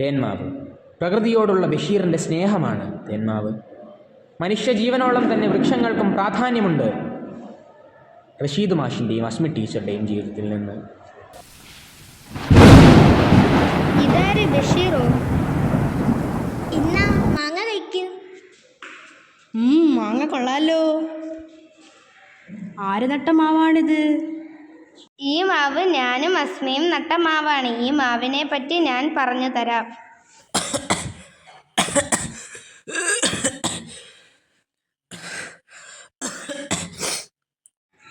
തേന്മാവ്. പ്രകൃതിയോടുള്ള ബഷീറിന്റെ സ്നേഹമാണ് തേന്മാവ്. മനുഷ്യജീവനോളം തന്നെ വൃക്ഷങ്ങൾക്കും പ്രാധാന്യമുണ്ട്. റഷീദ് മാഷിന്റെയും അസ്മി ടീച്ചറുടെയും ജീവിതത്തിൽ നിന്ന്. മാങ്ങ മാങ്ങ കൊള്ളാലോ. ആര് നട്ട മാവാണിത്? ഈ മാവ് ഞാനും അസ്മയും നട്ട മാവാണ്. ഈ മാവിനെ പറ്റി ഞാൻ പറഞ്ഞു തരാം.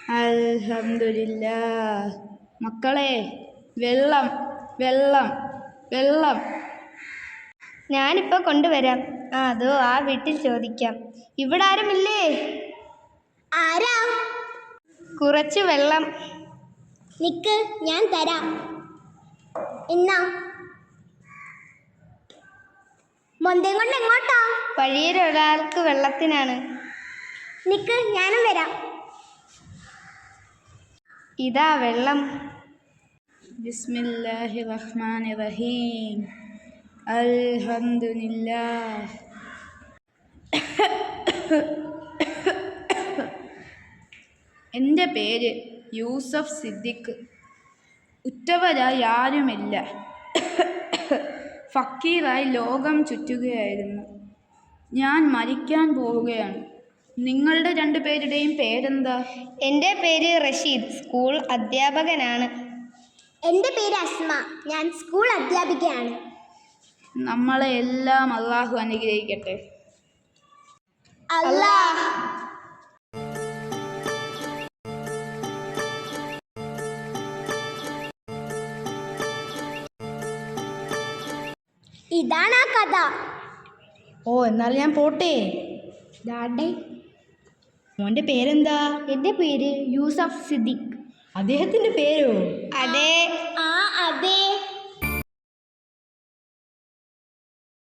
അൽഹമില്ല മക്കളെ വെള്ളം വെള്ളം വെള്ളം. ഞാനിപ്പോൾ കൊണ്ടുവരാം. ആ അതോ ആ വീട്ടിൽ ചോദിക്കാം. ഇവിടെ ആരുമില്ലേ? ആരാ? കുറച്ച് വെള്ളം. നിക്ക് ഞാൻ തരാം. എന്നാ? മൊന്തയും കൊണ്ട് എങ്ങോട്ടാ? വഴിയൊരാൾക്ക് വെള്ളത്തിനാണ്. നിക്ക് ഞാനും വരാം. ഇതാ വെള്ളം. ബിസ്മില്ലാഹി റഹ്മാനി റഹീം അൽഹംദുലില്ല എന്റെ പേര് യൂസഫ് സിദ്ദിഖ്. ഉറ്റവരായി ആരുമില്ല. ഫക്കീറായി ലോകം ചുറ്റുകയായിരുന്നു. ഞാൻ മരിക്കാൻ പോവുകയാണ്. നിങ്ങളുടെ രണ്ടുപേരുടെയും പേരെന്താ? എന്റെ പേര് റഷീദ്. സ്കൂൾ അധ്യാപകനാണ്. എന്റെ പേര് അസ്മ. ഞാൻ സ്കൂൾ അധ്യാപികയാണ്. നമ്മളെ എല്ലാം അള്ളാഹു അനുഗ്രഹിക്കട്ടെ. അല്ലാ ഇതാണ് ആ കഥ. ഓ എന്നാൽ ഞാൻ പോട്ടെ. ഡാഡേ. മോന്റെ പേരെന്താ? എന്റെ പേര് യൂസഫ് സിദ്ദിഖ്. അദ്ദേഹത്തിന്റെ പേരോ? അതെ.